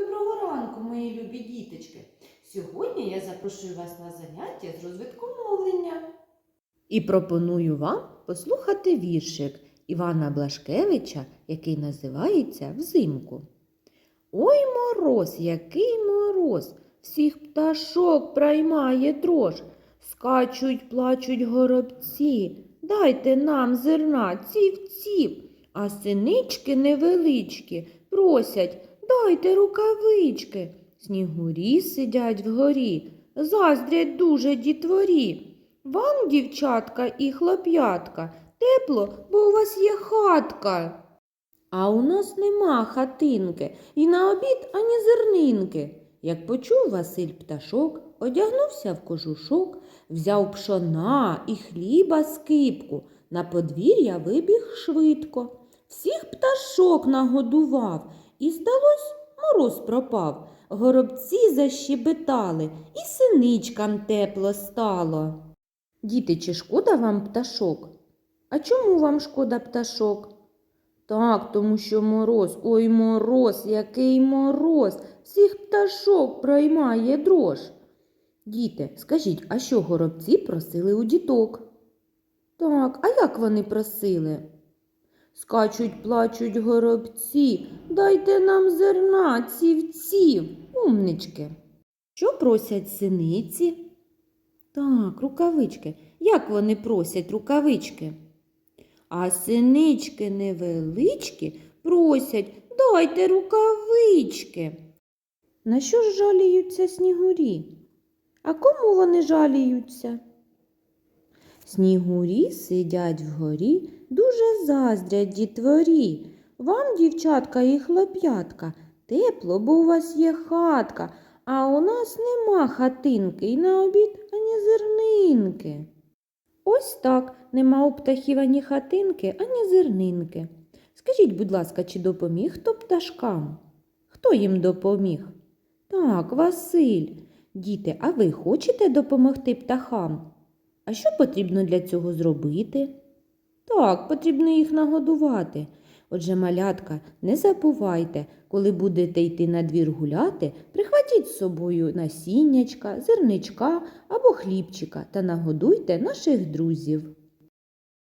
Доброго ранку, мої любі діточки! Сьогодні я запрошую вас на заняття з розвитку мовлення. І пропоную вам послухати віршик Івана Блашкевича, який називається Взимку. Ой мороз, який мороз, всіх пташок проймає дрож. Скачуть, плачуть горобці, дайте нам зерна ців-ців, а синички невеличкі просять, дайте рукавички. Снігурі сидять вгорі, заздрять дуже дітворі. Вам, дівчатка і хлоп'ятка, тепло, бо у вас є хатка. А у нас нема хатинки, і на обід ані зернинки. Як почув Василь пташок, одягнувся в кожушок, взяв пшона і хліба скипку, на подвір'я вибіг швидко. Всіх пташок нагодував, і, здалось, мороз пропав. Горобці защебетали, і синичкам тепло стало. Діти, чи шкода вам пташок? А чому вам шкода пташок? Так, тому що мороз, ой мороз, який мороз, всіх пташок проймає дрож. Діти, скажіть, а що горобці просили у діток? Так, а як вони просили? Скачуть, плачуть горобці, дайте нам зерна, ців-ців, умнички. Що просять синиці? Так, рукавички. Як вони просять рукавички? А синички невеличкі просять дайте рукавички. На що ж жаліються снігурі? А кому вони жаліються? Снігурі сидять вгорі, дуже заздрять дітворі. Вам, дівчатка і хлоп'ятка, тепло, бо у вас є хатка, а у нас нема хатинки і на обід ані зернинки. Ось так нема у птахів ані хатинки, ані зернинки. Скажіть, будь ласка, чи допоміг хто пташкам? Хто їм допоміг? Так, Василь. Діти, а ви хочете допомогти птахам? А що потрібно для цього зробити? Так, потрібно їх нагодувати. Отже, малятка, не забувайте, коли будете йти на двір гуляти, прихватіть з собою насіннячка, зерничка або хлібчика та нагодуйте наших друзів.